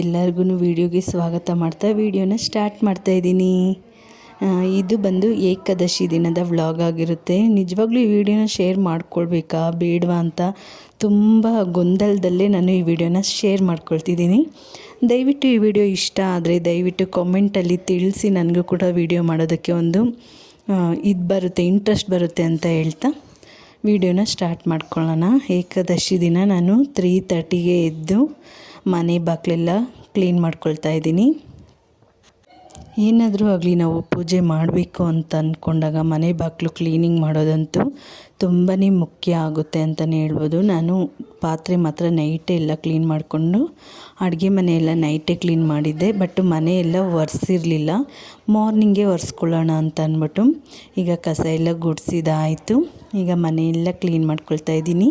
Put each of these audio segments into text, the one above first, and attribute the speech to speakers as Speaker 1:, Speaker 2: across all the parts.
Speaker 1: ಎಲ್ಲರಿಗೂ ವಿಡಿಯೋಗೆ ಸ್ವಾಗತ ಮಾಡ್ತಾ ವಿಡಿಯೋನ ಸ್ಟಾರ್ಟ್ ಮಾಡ್ತಾ ಇದ್ದೀನಿ. ಇದು ಬಂದು ಏಕಾದಶಿ ದಿನದ ವ್ಲಾಗ್ ಆಗಿರುತ್ತೆ. ನಿಜವಾಗ್ಲೂ ಈ ವಿಡಿಯೋನ ಶೇರ್ ಮಾಡ್ಕೊಳ್ಬೇಕಾ ಬೇಡವಾ ಅಂತ ತುಂಬ ಗೊಂದಲದಲ್ಲೇ ನಾನು ಈ ವಿಡಿಯೋನ ಶೇರ್ ಮಾಡ್ಕೊಳ್ತಿದ್ದೀನಿ. ದಯವಿಟ್ಟು ಈ ವಿಡಿಯೋ ಇಷ್ಟ ಆದರೆ ದಯವಿಟ್ಟು ಕಾಮೆಂಟಲ್ಲಿ ತಿಳಿಸಿ ನನಗೂ ಕೂಡ ವಿಡಿಯೋ ಮಾಡೋದಕ್ಕೆ ಒಂದು ಇದು ಬರುತ್ತೆ ಇಂಟ್ರೆಸ್ಟ್ ಬರುತ್ತೆ ಅಂತ ಹೇಳ್ತಾ ವಿಡಿಯೋನ ಸ್ಟಾರ್ಟ್ ಮಾಡ್ಕೊಳ್ಳೋಣ. ಏಕಾದಶಿ ದಿನ ನಾನು ತ್ರೀ ತರ್ಟಿಗೆ ಎದ್ದು ಮನೆ ಬಾಗಿಲೆಲ್ಲ ಕ್ಲೀನ್ ಮಾಡ್ಕೊಳ್ತಾ ಇದ್ದೀನಿ. ಏನಾದರೂ ಆಗಲಿ ನಾವು ಪೂಜೆ ಮಾಡಬೇಕು ಅಂತ ಅಂದ್ಕೊಂಡಾಗ ಮನೆ ಬಾಗಿಲು ಕ್ಲೀನಿಂಗ್ ಮಾಡೋದಂತೂ ತುಂಬಾ ಮುಖ್ಯ ಆಗುತ್ತೆ ಅಂತಲೇ ಹೇಳ್ಬೋದು. ನಾನು ಪಾತ್ರೆ ಮಾತ್ರ ನೈಟೇ ಎಲ್ಲ ಕ್ಲೀನ್ ಮಾಡಿಕೊಂಡು ಅಡುಗೆ ಮನೆಯೆಲ್ಲ ನೈಟೇ ಕ್ಲೀನ್ ಮಾಡಿದ್ದೆ. ಬಟ್ ಮನೆಯೆಲ್ಲ ಒರೆಸಿರಲಿಲ್ಲ. ಮಾರ್ನಿಂಗೇ ಒರೆಸ್ಕೊಳ್ಳೋಣ ಅಂತ ಅಂದ್ಬಿಟ್ಟು ಈಗ ಕಸ ಎಲ್ಲ ಗುಡಿಸಿದಾಯಿತು. ಈಗ ಮನೆಯೆಲ್ಲ ಕ್ಲೀನ್ ಮಾಡ್ಕೊಳ್ತಾ ಇದ್ದೀನಿ.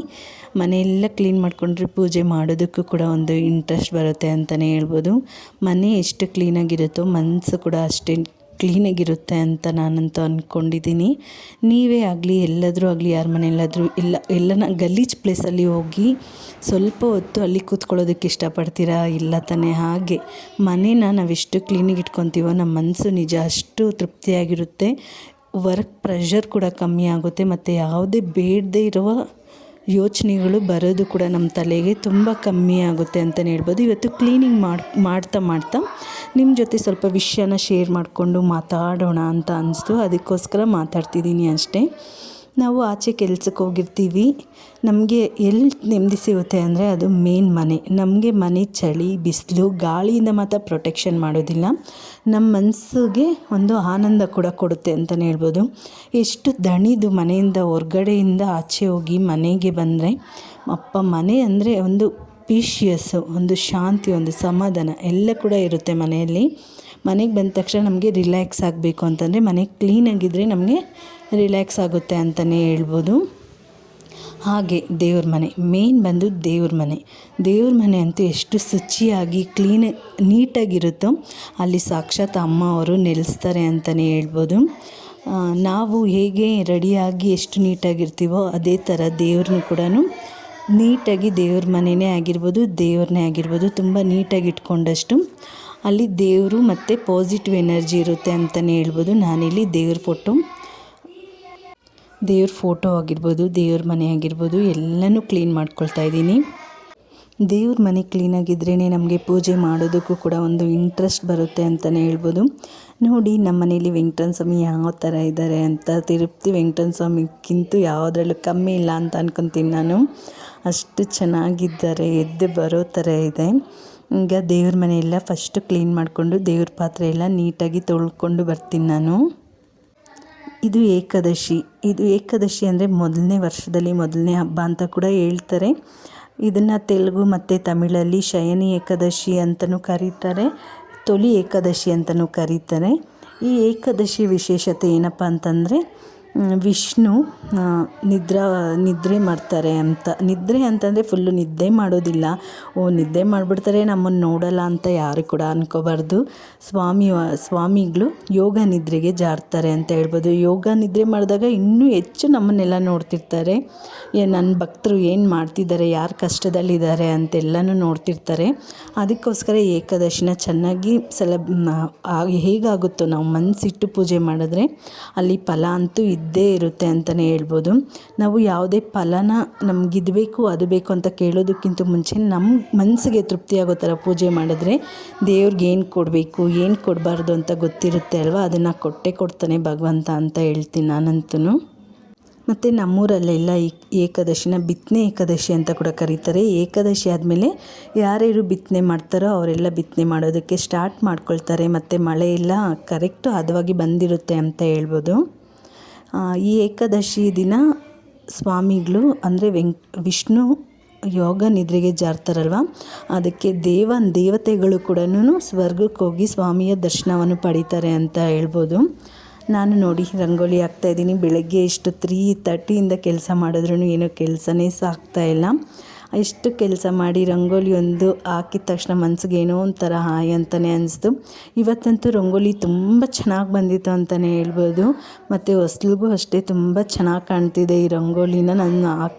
Speaker 1: ಮನೆಯೆಲ್ಲ ಕ್ಲೀನ್ ಮಾಡಿಕೊಂಡ್ರೆ ಪೂಜೆ ಮಾಡೋದಕ್ಕೂ ಕೂಡ ಒಂದು ಇಂಟ್ರೆಸ್ಟ್ ಬರುತ್ತೆ ಅಂತಲೇ ಹೇಳ್ಬೋದು. ಮನೆ ಎಷ್ಟು ಕ್ಲೀನಾಗಿರುತ್ತೋ ಮನಸ್ಸು ಕೂಡ ಅಷ್ಟೇ ಕ್ಲೀನಾಗಿರುತ್ತೆ ಅಂತ ನಾನಂತೂ ಅಂದ್ಕೊಂಡಿದ್ದೀನಿ ನೀವೇ ಆಗಲಿ, ಎಲ್ಲಾದರೂ ಆಗಲಿ, ಯಾರ ಮನೆಯಲ್ಲಾದರೂ ಇಲ್ಲ, ಎಲ್ಲನ ಗಲೀಜ್ ಪ್ಲೇಸಲ್ಲಿ ಹೋಗಿ ಸ್ವಲ್ಪ ಹೊತ್ತು ಅಲ್ಲಿ ಕೂತ್ಕೊಳ್ಳೋದಕ್ಕೆ ಇಷ್ಟಪಡ್ತೀರಾ? ಇಲ್ಲ ತಾನೇ, ಹಾಗೆ. ಮನೇನ ನಾವೆಷ್ಟು ಕ್ಲೀನಿಗೆ ಇಟ್ಕೊತೀವೋ ನಮ್ಮ ಮನಸ್ಸು ನಿಜ ಅಷ್ಟು ತೃಪ್ತಿಯಾಗಿರುತ್ತೆ. ವರ್ಕ್ ಪ್ರೆಷರ್ ಕೂಡ ಕಮ್ಮಿ ಆಗುತ್ತೆ, ಮತ್ತು ಯಾವುದೇ ಬೇಡದೇ ಇರುವ ಯೋಚನೆಗಳು ಬರೋದು ಕೂಡ ನಮ್ಮ ತಲೆಗೆ ತುಂಬ ಕಮ್ಮಿ ಆಗುತ್ತೆ ಅಂತಲೇ ಹೇಳ್ಬೋದು. ಇವತ್ತು ಕ್ಲೀನಿಂಗ್ ಮಾಡಿ, ಮಾಡ್ತಾ ಮಾಡ್ತಾ ನಿಮ್ಮ ಜೊತೆ ಸ್ವಲ್ಪ ವಿಷಯನ ಶೇರ್ ಮಾಡಿಕೊಂಡು ಮಾತಾಡೋಣ ಅಂತ ಅನಿಸ್ತು. ಅದಕ್ಕೋಸ್ಕರ ಮಾತಾಡ್ತಿದ್ದೀನಿ ಅಷ್ಟೇ. ನಾವು ಆಚೆ ಕೆಲ್ಸಕ್ಕೆ ಹೋಗಿರ್ತೀವಿ. ನಮಗೆ ಎಲ್ಲಿ ನೆಮ್ಮದಿ ಸಿಗುತ್ತೆ ಅಂದರೆ ಅದು ಮೇನ್ ಮನೆ. ನಮಗೆ ಮನೆ ಚಳಿ, ಬಿಸಿಲು, ಗಾಳಿಯಿಂದ ಮಾತ್ರ ಪ್ರೊಟೆಕ್ಷನ್ ಮಾಡೋದಿಲ್ಲ. ನಮ್ಮ ಮನಸ್ಸಿಗೆ ಒಂದು ಆನಂದ ಕೂಡ ಕೊಡುತ್ತೆ ಅಂತಲೇ ಹೇಳ್ಬೋದು. ಎಷ್ಟು ದಣಿದು ಮನೆಯಿಂದ, ಹೊರ್ಗಡೆಯಿಂದ ಆಚೆ ಹೋಗಿ ಮನೆಗೆ ಬಂದರೆ ಅಪ್ಪ ಮನೆ ಅಂದರೆ ಒಂದು ಪೀಶಿಯಸ್ಸು ಒಂದು ಶಾಂತಿ, ಒಂದು ಸಮಾಧಾನ ಎಲ್ಲ ಕೂಡ ಇರುತ್ತೆ ಮನೆಯಲ್ಲಿ. ಮನೆಗೆ ಬಂದ ತಕ್ಷಣ ನಮಗೆ ರಿಲ್ಯಾಕ್ಸ್ ಆಗಬೇಕು ಅಂತಂದರೆ ಮನೆ ಕ್ಲೀನಾಗಿದ್ದರೆ ನಮಗೆ ರಿಲ್ಯಾಕ್ಸ್ ಆಗುತ್ತೆ ಅಂತಲೇ ಹೇಳ್ಬೋದು. ಹಾಗೆ ದೇವ್ರ ಮನೆ ಮೇನ್ ಬಂದು ದೇವ್ರ ಮನೆ. ದೇವ್ರ ಮನೆ ಅಂತೂ ಎಷ್ಟು ಶುಚಿಯಾಗಿ ಕ್ಲೀನ್ ನೀಟಾಗಿರುತ್ತೋ ಅಲ್ಲಿ ಸಾಕ್ಷಾತ್ ಅಮ್ಮ ಅವರು ನೆಲೆಸ್ತಾರೆ ಅಂತಲೇ ಹೇಳ್ಬೋದು. ನಾವು ಹೇಗೆ ರೆಡಿಯಾಗಿ ಎಷ್ಟು ನೀಟಾಗಿರ್ತೀವೋ ಅದೇ ಥರ ದೇವ್ರನ್ನೂ ಕೂಡ ನೀಟಾಗಿ ದೇವ್ರ ಮನೆಯೇ ಆಗಿರ್ಬೋದು, ದೇವ್ರನ್ನೇ ಆಗಿರ್ಬೋದು, ತುಂಬ ನೀಟಾಗಿ ಇಟ್ಕೊಂಡಷ್ಟು ಅಲ್ಲಿ ದೇವರು ಮತ್ತು ಪಾಸಿಟಿವ್ ಎನರ್ಜಿ ಇರುತ್ತೆ ಅಂತಲೇ ಹೇಳ್ಬೋದು. ನಾನಿಲ್ಲಿ ದೇವ್ರ ಫೋಟೋ ದೇವ್ರ ಫೋಟೋ ಆಗಿರ್ಬೋದು, ದೇವ್ರ ಮನೆ ಆಗಿರ್ಬೋದು, ಎಲ್ಲನೂ ಕ್ಲೀನ್ ಮಾಡ್ಕೊಳ್ತಾ ಇದ್ದೀನಿ. ದೇವ್ರ ಮನೆ ಕ್ಲೀನಾಗಿದ್ರೇ ನಮಗೆ ಪೂಜೆ ಮಾಡೋದಕ್ಕೂ ಕೂಡ ಒಂದು ಇಂಟ್ರೆಸ್ಟ್ ಬರುತ್ತೆ ಅಂತಲೇ ಹೇಳ್ಬೋದು. ನೋಡಿ, ನಮ್ಮ ಮನೇಲಿ ವೆಂಕಟನ ಸ್ವಾಮಿ ಯಾವ ಥರ ಇದ್ದಾರೆ ಅಂತ ತಿರುಪ್ತಿ ವೆಂಕಟನ ಸ್ವಾಮಿಗಿಂತ ಯಾವುದ್ರಲ್ಲೂ ಕಮ್ಮಿ ಇಲ್ಲ ಅಂತ ಅನ್ಕೊತೀನಿ ನಾನು. ಅಷ್ಟು ಚೆನ್ನಾಗಿದ್ದಾರೆ, ಎದ್ದು ಬರೋ ಥರ ಇದೆ. ಈಗ ದೇವ್ರ ಮನೆಯೆಲ್ಲ ಫಸ್ಟು ಕ್ಲೀನ್ ಮಾಡಿಕೊಂಡು ದೇವ್ರ ಪಾತ್ರೆ ಎಲ್ಲ ನೀಟಾಗಿ ತೊಳ್ಕೊಂಡು ಬರ್ತೀನಿ ನಾನು. ಇದು ಏಕಾದಶಿ. ಇದು ಏಕಾದಶಿ ಅಂದರೆ ಮೊದಲನೇ ವರ್ಷದಲ್ಲಿ ಮೊದಲನೇ ಹಬ್ಬ ಅಂತ ಕೂಡ ಹೇಳ್ತಾರೆ. ಇದನ್ನು ತೆಲುಗು ಮತ್ತು ತಮಿಳಲ್ಲಿ ಶಯನಿ ಏಕಾದಶಿ ಅಂತಲೂ ಕರೀತಾರೆ, ತೊಲಿ ಏಕಾದಶಿ ಅಂತಲೂ ಕರೀತಾರೆ. ಈ ಏಕಾದಶಿ ವಿಶೇಷತೆ ಏನಪ್ಪ ಅಂತಂದರೆ ವಿಷ್ಣು ನಿದ್ರಾ, ನಿದ್ರೆ ಮಾಡ್ತಾರೆ ಅಂತ. ನಿದ್ರೆ ಅಂತಂದರೆ ಫುಲ್ಲು ನಿದ್ದೆ ಮಾಡೋದಿಲ್ಲ. ಓ, ನಿದ್ದೆ ಮಾಡಿಬಿಡ್ತಾರೆ ನಮ್ಮನ್ನು ನೋಡಲ್ಲ ಅಂತ ಯಾರು ಕೂಡ ಅಂದ್ಕೋಬಾರ್ದು ಸ್ವಾಮಿ, ಸ್ವಾಮಿಗಳು ಯೋಗ ನಿದ್ರೆಗೆ ಜಾರ್ತಾರೆ ಅಂತ ಹೇಳ್ಬೋದು. ಯೋಗ ನಿದ್ರೆ ಮಾಡಿದಾಗ ಇನ್ನೂ ಹೆಚ್ಚು ನಮ್ಮನ್ನೆಲ್ಲ ನೋಡ್ತಿರ್ತಾರೆ. ಏ ನನ್ನ ಭಕ್ತರು ಏನು ಮಾಡ್ತಿದ್ದಾರೆ, ಯಾರು ಕಷ್ಟದಲ್ಲಿದ್ದಾರೆ ಅಂತೆಲ್ಲನೂ ನೋಡ್ತಿರ್ತಾರೆ. ಅದಕ್ಕೋಸ್ಕರ ಏಕಾದಶಿನ ಚೆನ್ನಾಗಿ ಸೆಲೆಬ್ ಹೇಗಾಗುತ್ತೋ ನಾವು ಮನಸ್ಸಿಟ್ಟು ಪೂಜೆ ಮಾಡಿದ್ರೆ ಅಲ್ಲಿ ಫಲ ಅಂತೂ ಇದ್ದೇ ಇರುತ್ತೆ ಅಂತಲೇ ಹೇಳ್ಬೋದು. ನಾವು ಯಾವುದೇ ಫಲನ ನಮ್ಗೆ ಇದು ಬೇಕು, ಅದು ಬೇಕು ಅಂತ ಕೇಳೋದಕ್ಕಿಂತ ಮುಂಚೆ ನಮ್ಮ ಮನಸ್ಸಿಗೆ ತೃಪ್ತಿಯಾಗೋ ಥರ ಪೂಜೆ ಮಾಡಿದ್ರೆ ದೇವ್ರಿಗೆ ಏನು ಕೊಡಬೇಕು, ಏನು ಕೊಡಬಾರ್ದು ಅಂತ ಗೊತ್ತಿರುತ್ತೆ ಅಲ್ವಾ? ಅದನ್ನು ಕೊಟ್ಟೆ ಕೊಡ್ತಾನೆ ಭಗವಂತ ಅಂತ ಹೇಳ್ತೀನಿ ನಾನಂತೂ ಮತ್ತು ನಮ್ಮೂರಲ್ಲೆಲ್ಲ ಏಕಾದಶಿನ ಬಿತ್ತನೆ ಏಕಾದಶಿ ಅಂತ ಕೂಡ ಕರೀತಾರೆ. ಏಕಾದಶಿ ಆದಮೇಲೆ ಯಾರ್ಯಾರು ಬಿತ್ತನೆ ಮಾಡ್ತಾರೋ ಅವರೆಲ್ಲ ಬಿತ್ತನೆ ಮಾಡೋದಕ್ಕೆ ಸ್ಟಾರ್ಟ್ ಮಾಡ್ಕೊಳ್ತಾರೆ. ಮತ್ತು ಮಳೆ ಎಲ್ಲ ಕರೆಕ್ಟು ಹದವಾಗಿ ಬಂದಿರುತ್ತೆ ಅಂತ ಹೇಳ್ಬೋದು. ಈ ಏಕಾದಶಿ ದಿನ ಸ್ವಾಮಿಗಳು, ಅಂದರೆ ವೆಂಕ್, ವಿಷ್ಣು ಯೋಗ ನಿದ್ರೆಗೆ ಜಾರ್ತಾರಲ್ವ? ಅದಕ್ಕೆ ದೇವ ದೇವತೆಗಳು ಕೂಡ ಸ್ವರ್ಗಕ್ಕೆ ಹೋಗಿ ಸ್ವಾಮಿಯ ದರ್ಶನವನ್ನು ಪಡೀತಾರೆ ಅಂತ ಹೇಳ್ಬೋದು. ನಾನು ನೋಡಿ, ರಂಗೋಲಿ ಹಾಕ್ತಾಯಿದ್ದೀನಿ ಬೆಳಗ್ಗೆ ಎಷ್ಟು ತ್ರೀ ತರ್ಟಿಯಿಂದ ಕೆಲಸ ಮಾಡಿದ್ರೂ ಏನೋ ಕೆಲಸನೇ ಸಾಕ್ತಾಯಿಲ್ಲ ಇಷ್ಟು ಕೆಲಸ ಮಾಡಿ ರಂಗೋಲಿ ಒಂದು ಹಾಕಿದ ತಕ್ಷಣ ಮನ್ಸಿಗೆ ಏನೋ ಒಂಥರ ಹಾಯ್ ಅಂತಲೇ ಅನಿಸ್ತು. ಇವತ್ತಂತೂ ರಂಗೋಲಿ ತುಂಬ ಚೆನ್ನಾಗಿ ಬಂದಿತ್ತು ಅಂತಲೇ ಹೇಳ್ಬೋದು. ಮತ್ತು ಹೊಸ್ಲಿಗೂ ಅಷ್ಟೇ ತುಂಬ ಚೆನ್ನಾಗಿ ಕಾಣ್ತಿದೆ ಈ ರಂಗೋಲಿನ. ನಾನು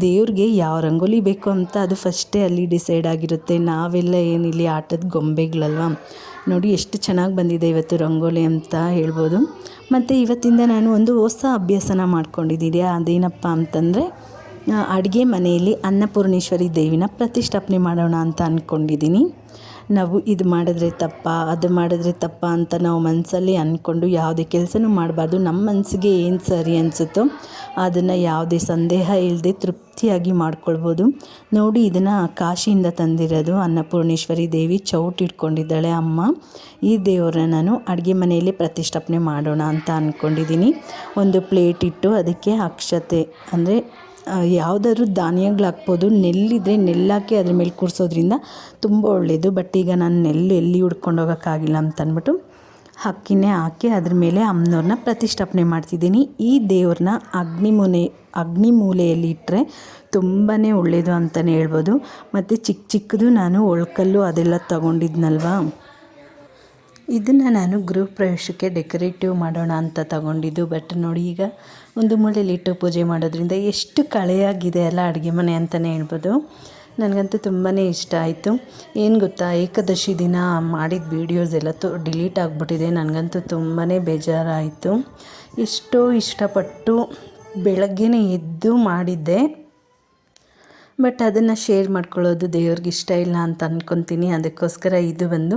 Speaker 1: ದೇವ್ರಿಗೆ ಯಾವ ರಂಗೋಲಿ ಬೇಕು ಅಂತ ಅದು ಫಸ್ಟೇ ಅಲ್ಲಿ ಡಿಸೈಡ್ ಆಗಿರುತ್ತೆ. ನಾವೆಲ್ಲ ಏನಿಲ್ಲಿ ಆಟದ ಗೊಂಬೆಗಳಲ್ವ? ನೋಡಿ ಎಷ್ಟು ಚೆನ್ನಾಗಿ ಬಂದಿದೆ ಇವತ್ತು ರಂಗೋಲಿ ಅಂತ ಹೇಳ್ಬೋದು. ಮತ್ತು ಇವತ್ತಿಂದ ನಾನು ಒಂದು ಹೊಸ ಅಭ್ಯಾಸನ ಮಾಡ್ಕೊಂಡಿದ್ದೀನಿ. ಅದೇನಪ್ಪ ಅಂತಂದರೆ ಅಡುಗೆ ಮನೆಯಲ್ಲಿ ಅನ್ನಪೂರ್ಣೇಶ್ವರಿ ದೇವಿನ ಪ್ರತಿಷ್ಠಾಪನೆ ಮಾಡೋಣ ಅಂತ ಅಂದ್ಕೊಂಡಿದ್ದೀನಿ ನಾವು ಇದು ಮಾಡಿದ್ರೆ ತಪ್ಪ, ಅದು ಮಾಡಿದ್ರೆ ತಪ್ಪ ಅಂತ ನಾವು ಮನಸ್ಸಲ್ಲಿ ಅಂದ್ಕೊಂಡು ಯಾವುದೇ ಕೆಲಸನೂ ಮಾಡಬಾರ್ದು. ನಮ್ಮ ಮನಸ್ಸಿಗೆ ಏನು ಸರಿ ಅನಿಸುತ್ತೋ ಅದನ್ನು ಯಾವುದೇ ಸಂದೇಹ ಇಲ್ಲದೆ ತೃಪ್ತಿಯಾಗಿ ಮಾಡ್ಕೊಳ್ಬೋದು. ನೋಡಿ, ಇದನ್ನು ಕಾಶಿಯಿಂದ ತಂದಿರೋದು ಅನ್ನಪೂರ್ಣೇಶ್ವರಿ ದೇವಿ ಚೌಟ್ ಇಟ್ಕೊಂಡಿದ್ದಾಳೆ ಅಮ್ಮ. ಈ ದೇವರನ್ನ ನಾನು ಅಡುಗೆ ಮನೆಯಲ್ಲಿ ಪ್ರತಿಷ್ಠಾಪನೆ ಮಾಡೋಣ ಅಂತ ಅಂದ್ಕೊಂಡಿದ್ದೀನಿ ಒಂದು ಪ್ಲೇಟ್ ಇಟ್ಟು ಅದಕ್ಕೆ ಅಕ್ಷತೆ, ಅಂದರೆ ಯಾವುದಾದ್ರೂ ಧಾನ್ಯಗಳು ಹಾಕ್ಬೋದು ನೆಲ್ಲಿದ್ದರೆ ನೆಲ್ಲಾಕಿ ಅದ್ರ ಮೇಲೆ ಕೂರಿಸೋದ್ರಿಂದ ತುಂಬ ಒಳ್ಳೆಯದು ಬಟ್ ಈಗ ನಾನು ನೆಲ್ಲು ಎಲ್ಲಿ ಹುಡ್ಕೊಂಡು ಹೋಗೋಕ್ಕಾಗಿಲ್ಲ ಅಂತ ಅಂದ್ಬಿಟ್ಟು ಹಕ್ಕಿನೇ ಹಾಕಿ ಅದ್ರ ಮೇಲೆ ಅಮ್ಮನವ್ರನ್ನ ಪ್ರತಿಷ್ಠಾಪನೆ ಮಾಡ್ತಿದ್ದೀನಿ. ಈ ದೇವ್ರನ್ನ ಅಗ್ನಿ ಮುನೆ, ಅಗ್ನಿ ಮೂಲೆಯಲ್ಲಿ ಇಟ್ಟರೆ ತುಂಬಾ ಒಳ್ಳೆಯದು ಅಂತಲೇ ಹೇಳ್ಬೋದು. ಮತ್ತು ಚಿಕ್ಕ ಚಿಕ್ಕದು ನಾನು ಒಳ್ಕಲ್ಲು ಅದೆಲ್ಲ ತೊಗೊಂಡಿದ್ನಲ್ವಾ? ಇದನ್ನು ನಾನು ಗೃಹ ಪ್ರವೇಶಕ್ಕೆ ಡೆಕೋರೇಟಿವ್ ಮಾಡೋಣ ಅಂತ ತಗೊಂಡಿದ್ದು ಬಟ್ ನೋಡಿ ಈಗ ಒಂದು ಮೂಲೆಯಲ್ಲಿಟ್ಟು ಪೂಜೆ ಮಾಡೋದ್ರಿಂದ ಎಷ್ಟು ಕಳೆಯಾಗಿದೆ ಅಲ್ಲ ಅಡುಗೆ ಮನೆ ಅಂತಲೇ ಹೇಳ್ಬೋದು. ನನಗಂತೂ ತುಂಬಾ ಇಷ್ಟ ಆಯಿತು. ಏನು ಗೊತ್ತಾ, ಏಕಾದಶಿ ದಿನ ಮಾಡಿದ ವೀಡಿಯೋಸ್ ಎಲ್ಲ ತು ಡಿಲೀಟ್ ಆಗಿಬಿಟ್ಟಿದೆ. ನನಗಂತೂ ತುಂಬಾ ಬೇಜಾರಾಯಿತು. ಎಷ್ಟೋ ಇಷ್ಟಪಟ್ಟು ಬೆಳಗ್ಗೆನೇ ಎದ್ದು ಮಾಡಿದ್ದೆ. ಬಟ್ ಅದನ್ನು ಶೇರ್ ಮಾಡ್ಕೊಳ್ಳೋದು ದೇವ್ರಿಗೆ ಇಷ್ಟ ಇಲ್ಲ ಅಂತ ಅಂದ್ಕೊತೀನಿ ಅದಕ್ಕೋಸ್ಕರ ಇದು ಬಂದು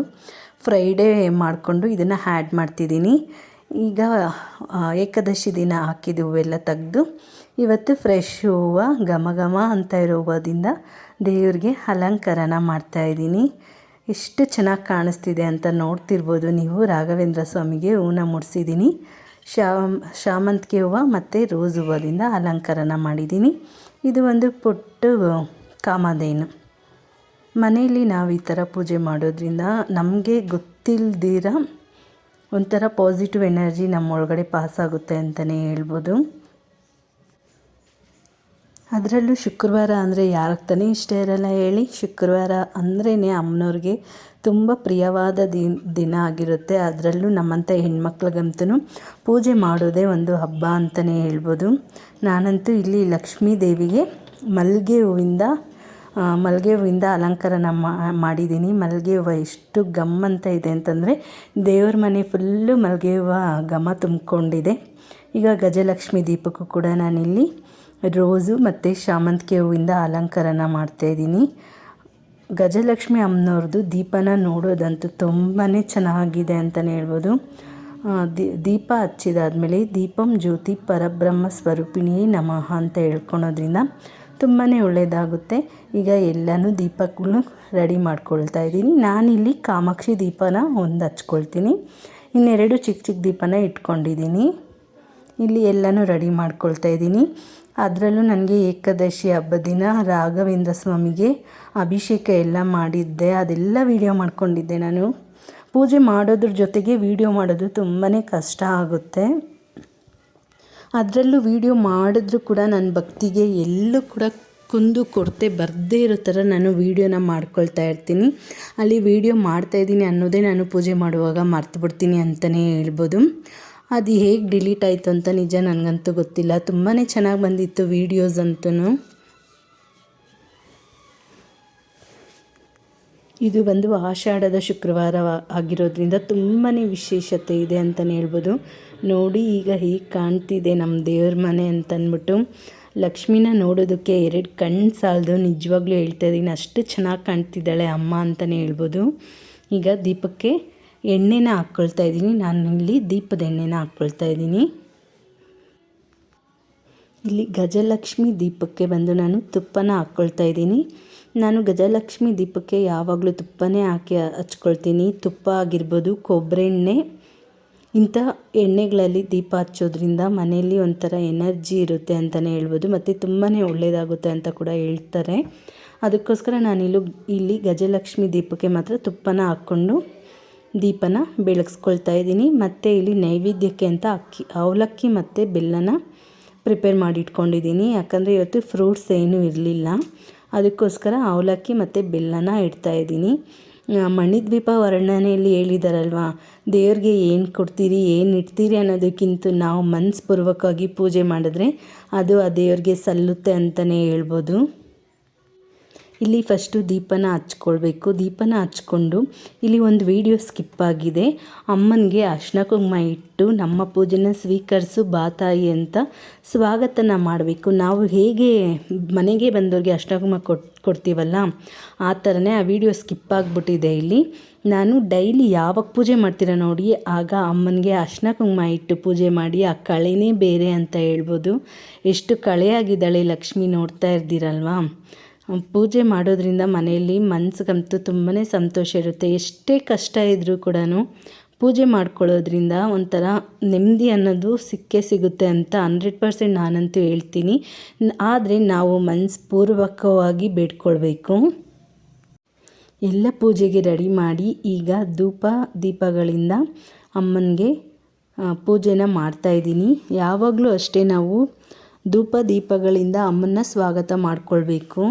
Speaker 1: ಫ್ರೈಡೇ ಮಾಡಿಕೊಂಡು ಇದನ್ನು ಆ್ಯಡ್ ಮಾಡ್ತಿದ್ದೀನಿ. ಈಗ ಏಕಾದಶಿ ದಿನ ಹಾಕಿದ ಹೂವೆಲ್ಲ ತೆಗೆದು, ಇವತ್ತು ಫ್ರೆಶ್ ಹೂವು ಘಮ ಘಮ ಅಂತ ಇರೋ ಹೂವದಿಂದ ದೇವ್ರಿಗೆ ಅಲಂಕಾರನ ಮಾಡ್ತಾಯಿದ್ದೀನಿ ಎಷ್ಟು ಚೆನ್ನಾಗಿ ಕಾಣಿಸ್ತಿದೆ ಅಂತ ನೋಡ್ತಿರ್ಬೋದು ನೀವು. ರಾಘವೇಂದ್ರ ಸ್ವಾಮಿಗೆ ಹೂವನ್ನ ಮುಡಿಸಿದ್ದೀನಿ. ಶಾಮ್ ಶಾಮಂತಿಗೆ ಹೂವು ಮತ್ತು ರೋಸ್ ಹೂವದಿಂದ ಅಲಂಕಾರನ ಮಾಡಿದ್ದೀನಿ. ಇದು ಒಂದು ಪುಟ್ಟ, ಕಾಮಧೇನು. ಮನೆಯಲ್ಲಿ ನಾವು ಈ ಥರ ಪೂಜೆ ಮಾಡೋದ್ರಿಂದ ನಮಗೆ ಗೊತ್ತಿಲ್ದಿರ ಒಂಥರ ಪಾಸಿಟಿವ್ ಎನರ್ಜಿ ನಮ್ಮ ಒಳಗಡೆ ಪಾಸ್ ಆಗುತ್ತೆ ಅಂತಲೇ ಹೇಳ್ಬೋದು. ಅದರಲ್ಲೂ ಶುಕ್ರವಾರ ಅಂದರೆ ಯಾರಿಗೆ ತಾನೇ ಇಷ್ಟ ಇರಲ್ಲ ಹೇಳಿ, ಶುಕ್ರವಾರ ಅಂದ್ರೇ ಅಮ್ಮನವ್ರಿಗೆ ತುಂಬ ಪ್ರಿಯವಾದ ದಿನ ದಿನ ಆಗಿರುತ್ತೆ. ಅದರಲ್ಲೂ ನಮ್ಮಂಥ ಹೆಣ್ಮಕ್ಳಿಗಂತೂ ಪೂಜೆ ಮಾಡೋದೇ ಒಂದು ಹಬ್ಬ ಅಂತಲೇ ಹೇಳ್ಬೋದು. ನಾನಂತೂ ಇಲ್ಲಿ ಲಕ್ಷ್ಮೀ ದೇವಿಗೆ ಮಲ್ಲಿಗೆ ಹೂವಿಂದ ಮಲ್ಲಿಗೆ ಹೂವಿಂದ ಅಲಂಕಾರನ ಮಾಡಿದ್ದೀನಿ. ಮಲ್ಲಿಗೆ ಹೂವು ಎಷ್ಟು ಘಮ್ ಅಂತ ಇದೆ ಅಂತಂದರೆ ದೇವ್ರ ಮನೆ ಫುಲ್ಲು ಮಲ್ಲಿಗೆ ಹೂವು ಘಮ ತುಂಬಿಕೊಂಡಿದೆ. ಈಗ ಗಜಲಕ್ಷ್ಮಿ ದೀಪಕ್ಕೂ ಕೂಡ ನಾನಿಲ್ಲಿ ರೋಸು ಮತ್ತು ಶಾಮಂತಿಗೆ ಹೂವಿಂದ ಅಲಂಕಾರನ ಮಾಡ್ತಾಯಿದ್ದೀನಿ ಗಜಲಕ್ಷ್ಮಿ ಅಮ್ಮನವ್ರದ್ದು ದೀಪನ ನೋಡೋದಂತೂ ತುಂಬಾ ಚೆನ್ನಾಗಿದೆ ಅಂತಲೇ ಹೇಳ್ಬೋದು. ದೀಪ ಹಚ್ಚಿದಾದ್ಮೇಲೆ ದೀಪಂ ಜ್ಯೋತಿ ಪರಬ್ರಹ್ಮ ಸ್ವರೂಪಿಣಿಯೇ ನಮಃ ಅಂತ ಹೇಳ್ಕೊಳೋದ್ರಿಂದ ತುಂಬಾ ಒಳ್ಳೆಯದಾಗುತ್ತೆ ಈಗ ಎಲ್ಲನೂ ದೀಪಗಳು ರೆಡಿ ಮಾಡ್ಕೊಳ್ತಾ ಇದ್ದೀನಿ. ನಾನಿಲ್ಲಿ ಕಾಮಾಕ್ಷಿ ದೀಪನ ಒಂದು ಹಚ್ಕೊಳ್ತೀನಿ. ಇನ್ನೆರಡು ಚಿಕ್ಕ ಚಿಕ್ಕ ದೀಪನ ಇಟ್ಕೊಂಡಿದ್ದೀನಿ. ಇಲ್ಲಿ ಎಲ್ಲನೂ ರೆಡಿ ಮಾಡ್ಕೊಳ್ತಾ ಇದ್ದೀನಿ. ಅದರಲ್ಲೂ ನನಗೆ ಏಕಾದಶಿ ಹಬ್ಬದ ದಿನ ರಾಘವೇಂದ್ರ ಸ್ವಾಮಿಗೆ ಅಭಿಷೇಕ ಎಲ್ಲ ಮಾಡಿದ್ದೆ. ಅದೆಲ್ಲ ವಿಡಿಯೋ ಮಾಡ್ಕೊಂಡಿದ್ದೆ ನಾನು. ಪೂಜೆ ಮಾಡೋದ್ರ ಜೊತೆಗೆ ವಿಡಿಯೋ ಮಾಡೋದು ತುಂಬಾ ಕಷ್ಟ ಆಗುತ್ತೆ. ಅದರಲ್ಲೂ ವೀಡಿಯೋ ಮಾಡಿದ್ರೂ ಕೂಡ ನನ್ನ ಭಕ್ತಿಗೆ ಎಲ್ಲೂ ಕೂಡ ಕುಂದು ಕೊರತೆ ಬರದೇ ಇರೋ ಥರ ನಾನು ವೀಡಿಯೋನ ಮಾಡ್ಕೊಳ್ತಾ ಇರ್ತೀನಿ. ಅಲ್ಲಿ ವೀಡಿಯೋ ಮಾಡ್ತಾಯಿದ್ದೀನಿ ಅನ್ನೋದೇ ನಾನು ಪೂಜೆ ಮಾಡುವಾಗ ಮರ್ತು ಬಿಡ್ತೀನಿ ಅಂತಲೇ ಹೇಳ್ಬೋದು. ಅದು ಹೇಗೆ ಡಿಲೀಟ್ ಆಯಿತು ಅಂತ ನಿಜ ನನಗಂತೂ ಗೊತ್ತಿಲ್ಲ. ತುಂಬಾ ಚೆನ್ನಾಗಿ ಬಂದಿತ್ತು ವೀಡಿಯೋಸ್ ಅಂತೂ ಇದು ಬಂದು ಆಷಾಢದ ಶುಕ್ರವಾರ ಆಗಿರೋದ್ರಿಂದ ತುಂಬಾ ವಿಶೇಷತೆ ಇದೆ ಅಂತಲೇ ಹೇಳ್ಬೋದು. ನೋಡಿ ಈಗ ಹೀಗೆ ಕಾಣ್ತಿದೆ ನಮ್ಮ ದೇವ್ರ ಮನೆ ಅಂತಂದ್ಬಿಟ್ಟು ಲಕ್ಷ್ಮಿನ ನೋಡೋದಕ್ಕೆ ಎರಡು ಕಣ್ಣು ಸಾಲದು ನಿಜವಾಗ್ಲೂ ಹೇಳ್ತಾ ಇದ್ದೀನಿ ಅಷ್ಟು ಚೆನ್ನಾಗಿ ಕಾಣ್ತಿದ್ದಾಳೆ ಅಮ್ಮ ಅಂತಲೇ ಹೇಳ್ಬೋದು. ಈಗ ದೀಪಕ್ಕೆ ಎಣ್ಣೆನ ಹಾಕ್ಕೊಳ್ತಾ ಇದ್ದೀನಿ ನಾನು ಇಲ್ಲಿ ದೀಪದ ಎಣ್ಣೆನ ಹಾಕ್ಕೊಳ್ತಾ ಇದ್ದೀನಿ ಇಲ್ಲಿ ಗಜಲಕ್ಷ್ಮಿ ದೀಪಕ್ಕೆ ಬಂದು ನಾನು ತುಪ್ಪನ ಹಾಕ್ಕೊಳ್ತಾ ಇದ್ದೀನಿ ನಾನು ಗಜಲಕ್ಷ್ಮಿ ದೀಪಕ್ಕೆ ಯಾವಾಗಲೂ ತುಪ್ಪನೇ ಹಾಕಿ ಹಚ್ಕೊಳ್ತೀನಿ. ತುಪ್ಪ ಆಗಿರ್ಬೋದು ಕೊಬ್ಬರಿ ಎಣ್ಣೆ ಇಂಥ ಎಣ್ಣೆಗಳಲ್ಲಿ ದೀಪ ಹಚ್ಚೋದ್ರಿಂದ ಮನೆಯಲ್ಲಿ ಒಂಥರ ಎನರ್ಜಿ ಇರುತ್ತೆ ಅಂತಲೇ ಹೇಳ್ಬೋದು. ಮತ್ತು ತುಂಬಾ ಒಳ್ಳೆಯದಾಗುತ್ತೆ ಅಂತ ಕೂಡ ಹೇಳ್ತಾರೆ. ಅದಕ್ಕೋಸ್ಕರ ನಾನಿಲ್ಲೂ ಇಲ್ಲಿ ಗಜಲಕ್ಷ್ಮಿ ದೀಪಕ್ಕೆ ಮಾತ್ರ ತುಪ್ಪನ ಹಾಕ್ಕೊಂಡು ದೀಪನ ಬೆಳಗಿಸ್ಕೊಳ್ತಾ ಇದ್ದೀನಿ. ಮತ್ತು ಇಲ್ಲಿ ನೈವೇದ್ಯಕ್ಕೆ ಅಂತ ಅಕ್ಕಿ, ಅವಲಕ್ಕಿ ಮತ್ತು ಬೆಲ್ಲನ ಪ್ರಿಪೇರ್ ಮಾಡಿ ಇಟ್ಕೊಂಡಿದ್ದೀನಿ ಯಾಕಂದರೆ ಇವತ್ತು ಫ್ರೂಟ್ಸ್ ಏನೂ ಇರಲಿಲ್ಲ. ಅದಕ್ಕೋಸ್ಕರ ಅವಲಕ್ಕಿ ಮತ್ತು ಬೆಲ್ಲನ ಇಡ್ತಾಯಿದ್ದೀನಿ ಮಣಿದ್ವೀಪ ವರ್ಣನೆಯಲ್ಲಿ ಹೇಳಿದಾರಲ್ವ? ದೇವ್ರಿಗೆ ಏನು ಕೊಡ್ತೀರಿ, ಏನು ಇಡ್ತೀರಿ ಅನ್ನೋದಕ್ಕಿಂತ ನಾವು ಮನಸ್ಪೂರ್ವಕವಾಗಿ ಪೂಜೆ ಮಾಡಿದ್ರೆ ಅದು ಆ ದೇವ್ರಿಗೆ ಸಲ್ಲುತ್ತೆ ಅಂತಲೇ ಹೇಳ್ಬೋದು. ಇಲ್ಲಿ ಫಸ್ಟು ದೀಪನ ಹಚ್ಕೊಳ್ಬೇಕು. ದೀಪನ ಹಚ್ಕೊಂಡು ಇಲ್ಲಿ ಒಂದು ವಿಡಿಯೋ ಸ್ಕಿಪ್ ಆಗಿದೆ. ಅಮ್ಮನಿಗೆ ಅರ್ಶಿನ ಕುಂಕುಮ ಇಟ್ಟು ನಮ್ಮ ಪೂಜೆನ ಸ್ವೀಕರಿಸು ಬಾತಾಯಿ ಅಂತ ಸ್ವಾಗತನ ಮಾಡಬೇಕು. ನಾವು ಹೇಗೆ ಮನೆಗೆ ಬಂದವ್ರಿಗೆ ಅರ್ಶಿನ ಕುಂಕುಮ ಕೊಟ್, ಕೊಡ್ತೀವಲ್ಲ? ಆ ಥರನೇ ಆ ವಿಡಿಯೋ ಸ್ಕಿಪ್ ಆಗಿಬಿಟ್ಟಿದೆ ಇಲ್ಲಿ. ನಾನು ಡೈಲಿ ಯಾವಾಗ ಪೂಜೆ ಮಾಡ್ತೀರ ನೋಡಿ, ಆಗ ಅಮ್ಮನಿಗೆ ಅರ್ಶಿನ ಕುಂಕುಮ ಇಟ್ಟು ಪೂಜೆ ಮಾಡಿ, ಆ ಕಳೆನೇ ಬೇರೆ ಅಂತ ಹೇಳ್ಬೋದು. ಎಷ್ಟು ಕಳೆಯಾಗಿದ್ದಾಳೆ ಲಕ್ಷ್ಮಿ ನೋಡ್ತಾ ಇರ್ತೀರಲ್ವಾ? ಪೂಜೆ ಮಾಡೋದ್ರಿಂದ ಮನೆಯಲ್ಲಿ ಮನ್ಸಿಗಂತೂ ತುಂಬಾ ಸಂತೋಷ ಇರುತ್ತೆ. ಎಷ್ಟೇ ಕಷ್ಟ ಇದ್ದರೂ ಕೂಡ ಪೂಜೆ ಮಾಡ್ಕೊಳ್ಳೋದ್ರಿಂದ ಒಂಥರ ನೆಮ್ಮದಿ ಅನ್ನೋದು ಸಿಕ್ಕೇ ಸಿಗುತ್ತೆ ಅಂತ ಹಂಡ್ರೆಡ್ ಪರ್ಸೆಂಟ್ ನಾನಂತೂ ಹೇಳ್ತೀನಿ. ಆದರೆ ನಾವು ಮನಸ್ಪೂರ್ವಕವಾಗಿ ಬೇಡ್ಕೊಳ್ಬೇಕು. ಎಲ್ಲ ಪೂಜೆಗೆ ರೆಡಿ ಮಾಡಿ ಈಗ ಧೂಪ ದೀಪಗಳಿಂದ ಅಮ್ಮನಿಗೆ ಪೂಜೆನ ಮಾಡ್ತಾಯಿದ್ದೀನಿ ಯಾವಾಗಲೂ ಅಷ್ಟೇ ನಾವು ಧೂಪ ದೀಪಗಳಿಂದ ಅಮ್ಮನ್ನ ಸ್ವಾಗತ ಮಾಡಿಕೊಳ್ಬೇಕು.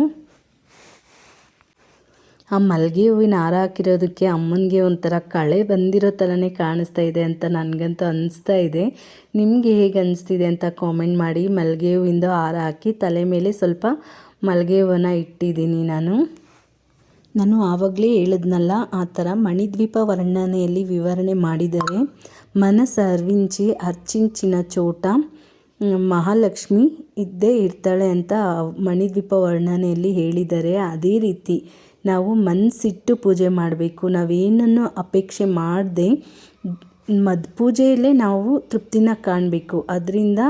Speaker 1: ಆ ಮಲ್ಲಿಗೆ ಹೂವಿನ ಹಾರ ಹಾಕಿರೋದಕ್ಕೆ ಅಮ್ಮನಿಗೆ ಒಂಥರ ಕಳೆ ಬಂದಿರೋ ಥರನೇ ಕಾಣಿಸ್ತಾ ಇದೆ ಅಂತ ನನಗಂತೂ ಅನಿಸ್ತಾ ಇದೆ. ನಿಮಗೆ ಹೇಗೆ ಅನಿಸ್ತಿದೆ ಅಂತ ಕಾಮೆಂಟ್ ಮಾಡಿ ಮಲ್ಲಿಗೆ ಹೂವಿಂದ ಹಾರ ಹಾಕಿ ತಲೆ ಮೇಲೆ ಸ್ವಲ್ಪ ಮಲ್ಲಿಗೆ ಹೂವನ್ನ ಇಟ್ಟಿದ್ದೀನಿ ನಾನು. ನಾನು ಆವಾಗಲೇ ಹೇಳಿದ್ನಲ್ಲ, ಆ ಥರ ಮಣಿದ್ವೀಪ ವರ್ಣನೆಯಲ್ಲಿ ವಿವರಣೆ ಮಾಡಿದ್ದಾರೆ ಮನಸರ್ವಿಂಚಿ ಅರ್ಚಿಂಚಿನ ಚೋಟ ಮಹಾಲಕ್ಷ್ಮಿ ಇದ್ದೇ ಇರ್ತಾಳೆ ಅಂತ ಮಣಿದ್ವೀಪ ವರ್ಣನೆಯಲ್ಲಿ ಹೇಳಿದ್ದಾರೆ ಅದೇ ರೀತಿ. ನಾವು ಮನಸ್ಸಿಟ್ಟು ಪೂಜೆ ಮಾಡಬೇಕು. ನಾವೇನನ್ನು ಅಪೇಕ್ಷೆ ಮಾಡದೆ ಮದ್ ಪೂಜೆಯಲ್ಲೇ ನಾವು ತೃಪ್ತಿನ ಕಾಣಬೇಕು. ಅದರಿಂದ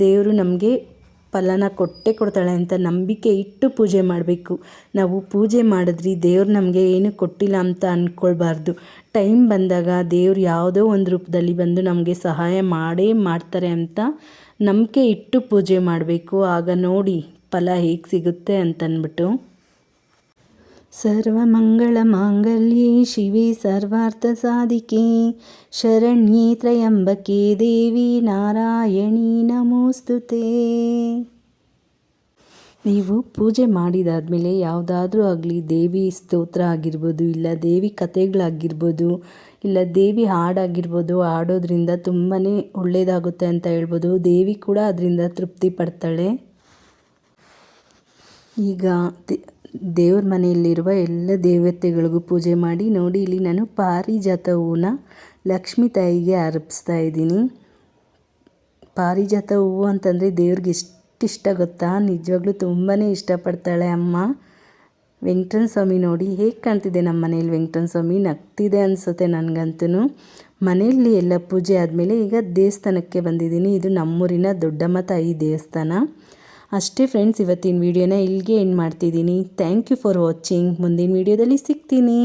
Speaker 1: ದೇವರು ನಮಗೆ ಫಲನ ಕೊಟ್ಟೇ ಕೊಡ್ತಾಳೆ ಅಂತ ನಂಬಿಕೆ ಇಟ್ಟು ಪೂಜೆ ಮಾಡಬೇಕು. ನಾವು ಪೂಜೆ ಮಾಡಿದ್ರಿ, ದೇವ್ರು ನಮಗೆ ಏನು ಕೊಟ್ಟಿಲ್ಲ ಅಂತ ಅಂದ್ಕೊಳ್ಬಾರ್ದು ಟೈಮ್ ಬಂದಾಗ ದೇವ್ರು ಯಾವುದೋ ಒಂದು ರೂಪದಲ್ಲಿ ಬಂದು ನಮಗೆ ಸಹಾಯ ಮಾಡೇ ಮಾಡ್ತಾರೆ ಅಂತ ನಂಬಿಕೆ ಇಟ್ಟು ಪೂಜೆ ಮಾಡಬೇಕು. ಆಗ ನೋಡಿ ಫಲ ಹೇಗೆ ಸಿಗುತ್ತೆ ಅಂತನ್ಬಿಟ್ಟು. ಸರ್ವಮಂಗಳಮಾಂಗಲ್ಯೆ ಶಿವೆ ಸರ್ವಾರ್ಥಸಾಧಿಕೆ ಶರಣ್ಯೆ ತ್ರಯಂಬಕೆ ದೇವಿ ನಾರಾಯಣಿ ನಮೋಸ್ತುತೆ. ನೀವು ಪೂಜೆ ಮಾಡಿದಾದಮೇಲೆ ಯಾವುದಾದ್ರೂ ಆಗಲಿ ದೇವಿ ಸ್ತೋತ್ರ ಆಗಿರ್ಬೋದು, ಇಲ್ಲ ದೇವಿ ಕಥೆಗಳಾಗಿರ್ಬೋದು, ಇಲ್ಲ ದೇವಿ ಹಾಡಾಗಿರ್ಬೋದು, ಹಾಡೋದ್ರಿಂದ ತುಂಬಾ ಒಳ್ಳೆಯದಾಗುತ್ತೆ ಅಂತ ಹೇಳ್ಬೋದು. ದೇವಿ ಕೂಡ ಅದರಿಂದ ತೃಪ್ತಿ ಪಡ್ತಾಳೆ. ಈಗ ದೇವ್ರ ಮನೆಯಲ್ಲಿರುವ ಎಲ್ಲ ದೇವತೆಗಳಿಗೂ ಪೂಜೆ ಮಾಡಿ ನೋಡಿ, ಇಲ್ಲಿ ನಾನು ಪಾರಿಜಾತ ಹೂವನ್ನ ಲಕ್ಷ್ಮೀ ತಾಯಿಗೆ ಅರ್ಪಿಸ್ತಾ ಇದ್ದೀನಿ. ಪಾರಿಜಾತ ಹೂವು ಅಂತಂದರೆ ದೇವ್ರಿಗೆ ಎಷ್ಟು ಇಷ್ಟ ಗೊತ್ತಾ? ನಿಜವಾಗ್ಲೂ ತುಂಬಾ ಇಷ್ಟಪಡ್ತಾಳೆ ಅಮ್ಮ. ವೆಂಕಟನ ಸ್ವಾಮಿ ನೋಡಿ, ಹೇಗೆ ಕಾಣ್ತಿದೆ ನಮ್ಮ ಮನೇಲಿ ವೆಂಕಟನ ಸ್ವಾಮಿ ನಗ್ತಿದೆ ಅನಿಸುತ್ತೆ ನನಗಂತೂ ಮನೆಯಲ್ಲಿ ಎಲ್ಲ ಪೂಜೆ ಆದಮೇಲೆ ಈಗ ದೇವಸ್ಥಾನಕ್ಕೆ ಬಂದಿದ್ದೀನಿ. ಇದು ನಮ್ಮೂರಿನ ದೊಡ್ಡಮ್ಮ ತಾಯಿ ದೇವಸ್ಥಾನ. ಅಷ್ಟೇ ಫ್ರೆಂಡ್ಸ್ ಇವತ್ತಿನ ವೀಡಿಯೋನ ಇಲ್ಲಿಗೆ ಎಂಡ್ ಮಾಡ್ತಿದ್ದೀನಿ. ಥ್ಯಾಂಕ್ ಯು ಫಾರ್ ವಾಚಿಂಗ್ ಮುಂದಿನ ವೀಡಿಯೋದಲ್ಲಿ ಸಿಗ್ತೀನಿ.